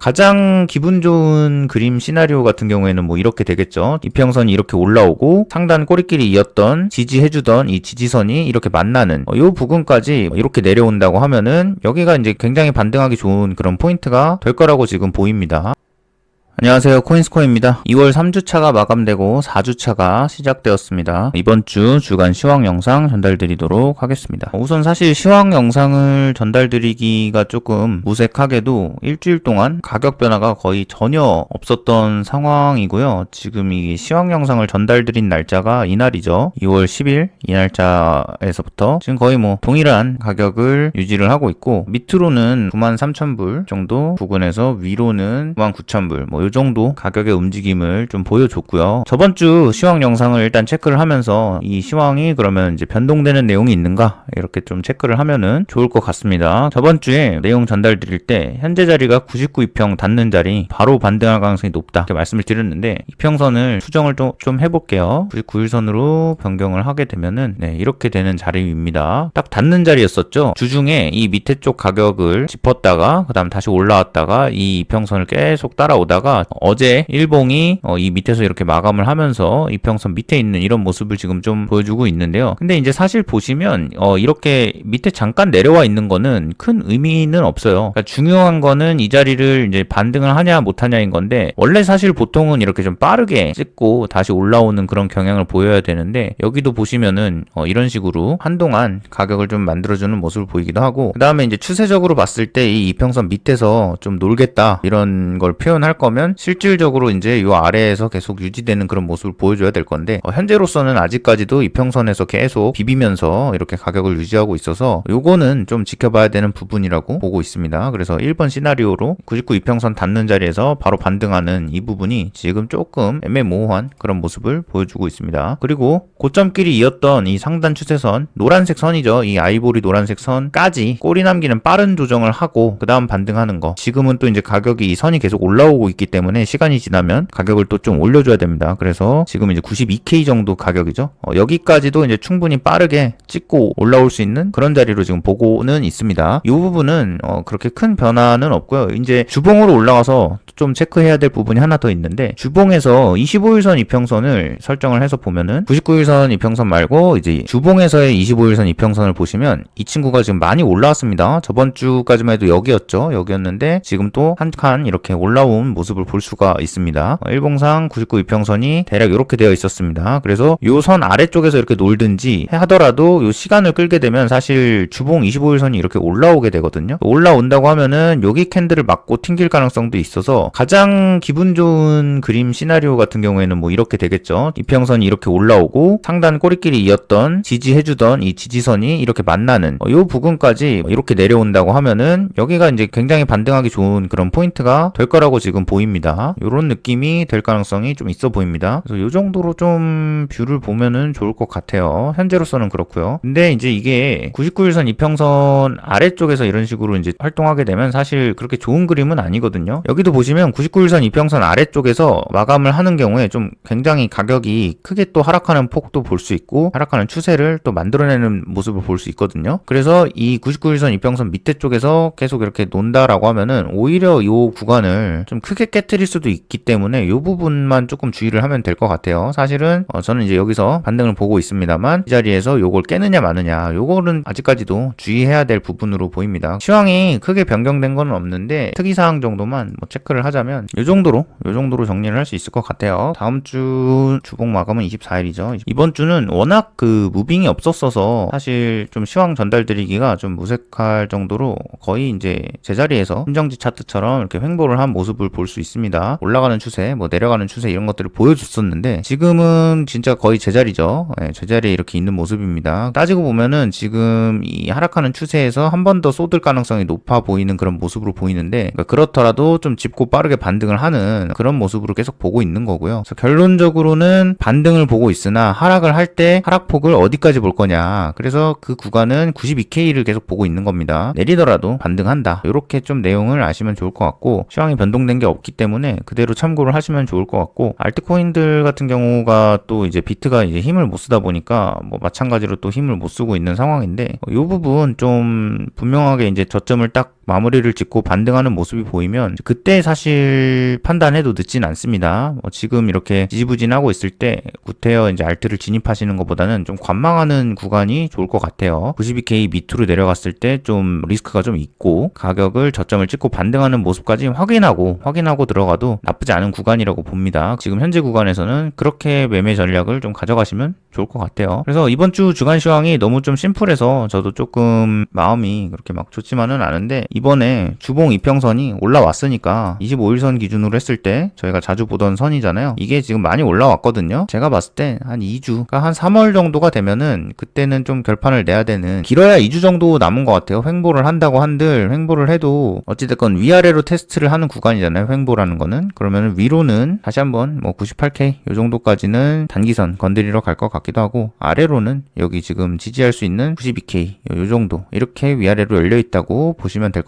가장 기분 좋은 그림 시나리오 같은 경우에는 뭐 이렇게 되겠죠. 이평선이 이렇게 올라오고 상단 꼬리끼리 이었던 지지해주던 이 지지선이 이렇게 만나는 어, 요 부분까지 이렇게 내려온다고 하면은 여기가 이제 굉장히 반등하기 좋은 그런 포인트가 될 거라고 지금 보입니다. 안녕하세요. 코인스코입니다. 2월 3주차가 마감되고 4주차가 시작되었습니다. 이번 주 주간 시황 영상 전달드리도록 하겠습니다. 우선 사실 시황 영상을 전달드리기가 조금 무색하게도 일주일 동안 가격 변화가 거의 전혀 없었던 상황이고요. 지금 이 시황 영상을 전달드린 날짜가 이날이죠. 2월 10일 이 날짜에서부터 지금 거의 뭐 동일한 가격을 유지를 하고 있고 밑으로는 93,000불 정도 부근에서 위로는 99,000불 뭐요 정도 가격의 움직임을 좀 보여줬고요. 저번 주 시황 영상을 일단 체크를 하면서 이 시황이 그러면 이제 변동되는 내용이 있는가 이렇게 좀 체크를 하면은 좋을 것 같습니다. 저번 주에 내용 전달 드릴 때 현재 자리가 99 이평 닿는 자리 바로 반등할 가능성이 높다 이렇게 말씀을 드렸는데 이평선을 수정을 좀, 좀 해볼게요. 99일선으로 변경을 하게 되면은 네, 이렇게 되는 자리입니다. 딱 닿는 자리였었죠. 주중에 이 밑에 쪽 가격을 짚었다가 그 다음 다시 올라왔다가 이 이평선을 계속 따라오다가 어제 일봉이 어, 이 밑에서 이렇게 마감을 하면서 이평선 밑에 있는 이런 모습을 지금 좀 보여주고 있는데요. 근데 이제 사실 보시면 어, 이렇게 밑에 잠깐 내려와 있는 거는 큰 의미는 없어요. 그러니까 중요한 거는 이 자리를 이제 반등을 하냐 못하냐인 건데 원래 사실 보통은 이렇게 좀 빠르게 찍고 다시 올라오는 그런 경향을 보여야 되는데 여기도 보시면은 어, 이런 식으로 한동안 가격을 좀 만들어주는 모습을 보이기도 하고 그 다음에 이제 추세적으로 봤을 때 이 이평선 밑에서 좀 놀겠다 이런 걸 표현할 거면 실질적으로 이제 이 아래에서 계속 유지되는 그런 모습을 보여줘야 될 건데 어, 현재로서는 아직까지도 이평선에서 계속 비비면서 이렇게 가격을 유지하고 있어서 요거는 좀 지켜봐야 되는 부분이라고 보고 있습니다. 그래서 1번 시나리오로 99 이평선 닿는 자리에서 바로 반등하는 이 부분이 지금 조금 애매모호한 그런 모습을 보여주고 있습니다. 그리고 고점끼리 이었던 이 상단 추세선 노란색 선이죠. 이 아이보리 노란색 선까지 꼬리 남기는 빠른 조정을 하고 그 다음 반등하는 거. 지금은 또 이제 가격이 이 선이 계속 올라오고 있기 때문에 시간이 지나면 가격을 또 좀 올려줘야 됩니다. 그래서 지금 이제 92K 정도 가격이죠. 어, 여기까지도 이제 충분히 빠르게 찍고 올라올 수 있는 그런 자리로 지금 보고는 있습니다. 이 부분은 어, 그렇게 큰 변화는 없고요. 이제 주봉으로 올라가서 좀 체크해야 될 부분이 하나 더 있는데 주봉에서 25일선 이평선을 설정을 해서 보면은 99일선 이평선 말고 이제 주봉에서의 25일선 이평선을 보시면 이 친구가 지금 많이 올라왔습니다. 저번 주까지만 해도 여기였죠. 여기였는데 지금 또 한 칸 이렇게 올라온 모습을 볼 수가 있습니다. 어, 일봉상 99 이평선이 대략 이렇게 되어 있었습니다. 그래서 요 선 아래쪽에서 이렇게 놀든지 하더라도 요 시간을 끌게 되면 사실 주봉 25일선이 이렇게 올라오게 되거든요. 올라온다고 하면은 여기 캔들을 맞고 튕길 가능성도 있어서 가장 기분 좋은 그림 시나리오 같은 경우에는 뭐 이렇게 되겠죠. 이평선이 이렇게 올라오고 상단 꼬리끼리 이었던 지지해주던 이 지지선이 이렇게 만나는 어, 요 부분까지 이렇게 내려온다고 하면은 여기가 이제 굉장히 반등하기 좋은 그런 포인트가 될 거라고 지금 보입니다. 요런 느낌이 될 가능성이 좀 있어 보입니다. 그래서 요 정도로 좀 뷰를 보면은 좋을 것 같아요. 현재로서는 그렇고요. 근데 이제 이게 99일선 이평선 아래쪽에서 이런 식으로 이제 활동하게 되면 사실 그렇게 좋은 그림은 아니거든요. 여기도 보시면 99일선 이평선 아래쪽에서 마감을 하는 경우에 좀 굉장히 가격이 크게 또 하락하는 폭도 볼 수 있고 하락하는 추세를 또 만들어내는 모습을 볼 수 있거든요. 그래서 이 99일선 이평선 밑에 쪽에서 계속 이렇게 논다라고 하면은 오히려 이 구간을 좀 크게 깨뜨릴 수도 있기 때문에 이 부분만 조금 주의를 하면 될 것 같아요. 사실은 어, 저는 이제 여기서 반등을 보고 있습니다만 이 자리에서 요걸 깨느냐 마느냐 요거는 아직까지도 주의해야 될 부분으로 보입니다. 시황이 크게 변경된 건 없는데 특이사항 정도만 뭐 체크를 하 자면 요 정도로 요 정도로 정리를 할 수 있을 것 같아요. 다음 주 주봉 마감은 24일이죠. 이번 주는 워낙 그 무빙이 없었어서 사실 좀 시황 전달드리기가 좀 무색할 정도로 거의 이제 제자리에서 심정지 차트처럼 이렇게 횡보를 한 모습을 볼 수 있습니다. 올라가는 추세, 뭐 내려가는 추세 이런 것들을 보여줬었는데 지금은 진짜 거의 제자리죠. 네, 제자리에 이렇게 있는 모습입니다. 따지고 보면은 지금 이 하락하는 추세에서 한 번 더 쏟을 가능성이 높아 보이는 그런 모습으로 보이는데 그러니까 그렇더라도 좀 짚고 빠 르게 반등을 하는 그런 모습으로 계속 보고 있는 거고요. 그래서 결론적으로는 반등을 보고 있으나 하락을 할 때 하락폭을 어디까지 볼 거냐. 그래서 그 구간은 92K를 계속 보고 있는 겁니다. 내리더라도 반등한다. 이렇게 좀 내용을 아시면 좋을 것 같고 시황이 변동된 게 없기 때문에 그대로 참고를 하시면 좋을 것 같고 알트코인들 같은 경우가 또 이제 비트가 이제 힘을 못 쓰다 보니까 뭐 마찬가지로 또 힘을 못 쓰고 있는 상황인데 이 부분 좀 분명하게 이제 저점을 딱 마무리를 짓고 반등하는 모습이 보이면 그때 사실 판단해도 늦진 않습니다. 뭐 지금 이렇게 지지부진하고 있을 때 구태여 이제 알트를 진입하시는 것보다는 좀 관망하는 구간이 좋을 것 같아요. 92K 밑으로 내려갔을 때 좀 리스크가 좀 있고 가격을 저점을 찍고 반등하는 모습까지 확인하고 확인하고 들어가도 나쁘지 않은 구간이라고 봅니다. 지금 현재 구간에서는 그렇게 매매 전략을 좀 가져가시면 좋을 것 같아요. 그래서 이번 주 주간 시황이 너무 좀 심플해서 저도 조금 마음이 그렇게 막 좋지만은 않은데 이번에 주봉 이평선이 올라왔으니까 25일선 기준으로 했을 때 저희가 자주 보던 선이잖아요. 이게 지금 많이 올라왔거든요. 제가 봤을 때 한 2주, 그러니까 한 3월 정도가 되면은 그때는 좀 결판을 내야 되는 길어야 2주 정도 남은 것 같아요. 횡보를 한다고 한들 횡보를 해도 어찌됐건 위아래로 테스트를 하는 구간이잖아요. 횡보라는 거는 그러면 위로는 다시 한번 뭐 98K 요 정도까지는 단기선 건드리러 갈 것 같기도 하고 아래로는 여기 지금 지지할 수 있는 92K 요, 요 정도 이렇게 위아래로 열려 있다고 보시면 될 것 같아요.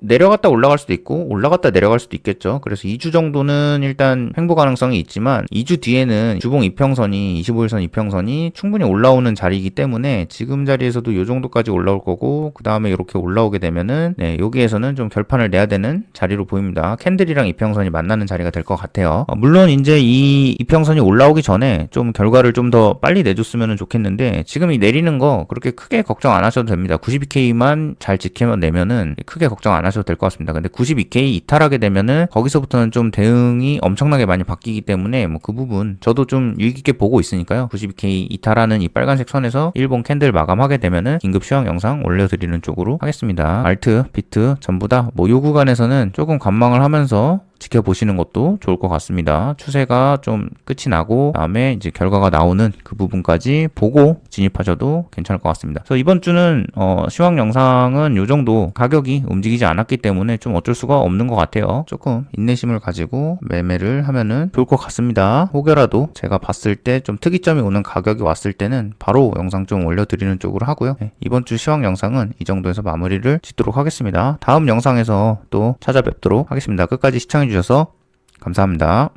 내려갔다 올라갈 수도 있고 올라갔다 내려갈 수도 있겠죠. 그래서 2주 정도는 일단 횡보 가능성이 있지만 2주 뒤에는 주봉 이평선이 25일선 이평선이 충분히 올라오는 자리이기 때문에 지금 자리에서도 요 정도까지 올라올 거고 그 다음에 이렇게 올라오게 되면은 네 여기에서는 좀 결판을 내야 되는 자리로 보입니다. 캔들이랑 이평선이 만나는 자리가 될 것 같아요. 어, 물론 이제 이 이평선이 올라오기 전에 좀 결과를 좀 더 빨리 내줬으면 좋겠는데 지금 이 내리는 거 그렇게 크게 걱정 안 하셔도 됩니다. 92K만 잘 지키면 내면은 크게 걱정 안 하셔도 될 것 같습니다. 근데 92K 이탈하게 되면은 거기서부터는 좀 대응이 엄청나게 많이 바뀌기 때문에 뭐 그 부분 저도 좀 유익 있게 보고 있으니까요. 92K 이탈하는 이 빨간색 선에서 일본 캔들 마감하게 되면은 긴급 시황 영상 올려드리는 쪽으로 하겠습니다. 알트, 비트 전부 다 뭐 요 구간에서는 조금 관망을 하면서 지켜보시는 것도 좋을 것 같습니다. 추세가 좀 끝이 나고 다음에 이제 결과가 나오는 그 부분까지 보고 진입하셔도 괜찮을 것 같습니다. 그래서 이번 주는 어, 시황 영상은 요 정도 가격이 움직이지 않았기 때문에 좀 어쩔 수가 없는 것 같아요. 조금 인내심을 가지고 매매를 하면은 좋을 것 같습니다. 혹여라도 제가 봤을 때 좀 특이점이 오는 가격이 왔을 때는 바로 영상 좀 올려드리는 쪽으로 하고요. 네, 이번 주 시황 영상은 이 정도에서 마무리를 짓도록 하겠습니다. 다음 영상에서 또 찾아뵙도록 하겠습니다. 끝까지 시청해주셔서 감사합니다.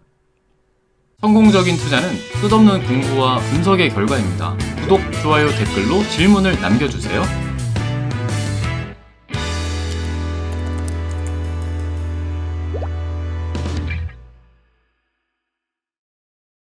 성공적인 투자는 끝없는 공부와 분석의 결과입니다. 구독, 좋아요, 댓글로 질문을 남겨주세요.